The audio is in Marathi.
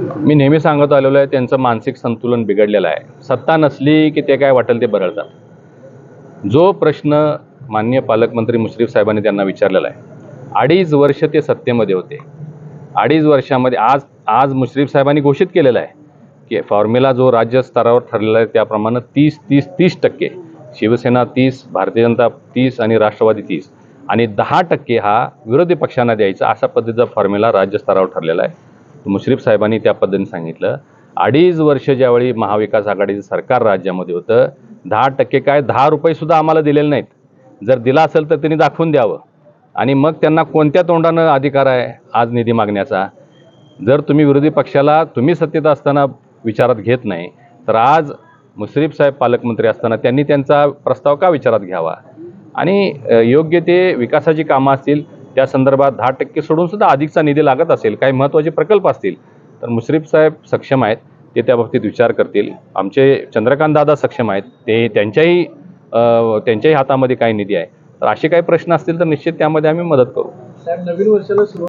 मी नेहमी सांगत आलेलो आहे त्यांचं मानसिक संतुलन बिघडलेलं आहे. सत्ता नसली की ते काय वाटेल ते बरळतात जो प्रश्न मान्य पालकमंत्री मुश्रीफ साहेबांनी त्यांना विचारलेला आहे अडीच वर्ष ते सत्तेमध्ये होते. अडीच वर्षामध्ये आज आज मुश्रीफ साहेबांनी घोषित केलेलं आहे की फॉर्म्युला जो राज्य स्तरावर ठरलेला आहे त्याप्रमाणे तीस तीस तीस टक्के शिवसेना तीस भारतीय जनता तीस आणि राष्ट्रवादी तीस आणि दहा टक्के हा विरोधी पक्षांना द्यायचा अशा पद्धतीचा फॉर्म्युला राज्य स्तरावर ठरलेला आहे. मुश्रीफ साहेबांनी त्या पद्धतीने सांगितलं. अडीच वर्ष ज्यावेळी महाविकास आघाडीचं सरकार राज्यामध्ये होतं दहा टक्के काय दहा रुपयेसुद्धा आम्हाला दिलेले नाहीत. जर दिला असेल तर त्यांनी दाखवून द्यावं. आणि मग त्यांना कोणत्या तोंडानं अधिकार आहे आज निधी मागण्याचा? जर तुम्ही विरोधी पक्षाला तुम्ही सत्तेत असताना विचारात घेत नाही तर आज मुश्रीफ साहेब पालकमंत्री असताना त्यांनी त्यांचा प्रस्ताव का विचारात घ्यावा? आणि योग्य ते विकासाची कामं असतील त्या संदर्भात दहा टक्के सोडून सुद्धा अधिकचा निधी लागत असेल काही महत्त्वाचे प्रकल्प असतील तर मुश्रीफ साहेब सक्षम आहेत ते त्या बाबतीत विचार करतील. आमचे चंद्रकांत दादा सक्षम आहेत ते त्यांच्याही त्यांच्याही हातामध्ये काही निधी आहे. तर असे काही प्रश्न असतील तर निश्चित त्यामध्ये आम्ही मदत करू. साहेब नवीन वर्षाला